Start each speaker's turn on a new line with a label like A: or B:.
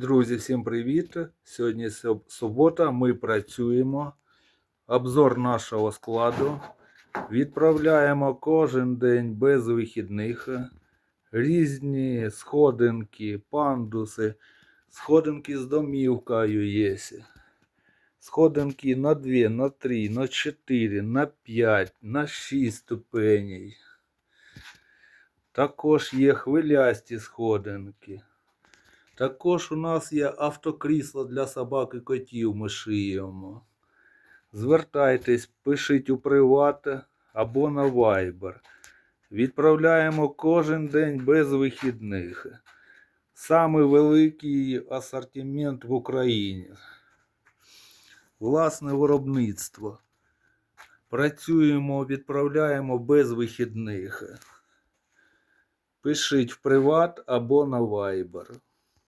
A: Друзі, всім привіт! Сьогодні субота, ми працюємо. Обзор нашого складу. Відправляємо кожен день без вихідних. Різні сходинки, пандуси, сходинки з домівкою є. Сходинки на 2, на 3, на 4, на 5, на 6 ступеней. Також є хвилясті сходинки. Також у нас є автокрісло для собак і котів ми шиємо. Звертайтесь, пишіть у приват або на Viber. Відправляємо кожен день без вихідних. Самий великий асортимент в Україні. Власне виробництво. Працюємо, відправляємо без вихідних. Пишіть в приват або на Viber.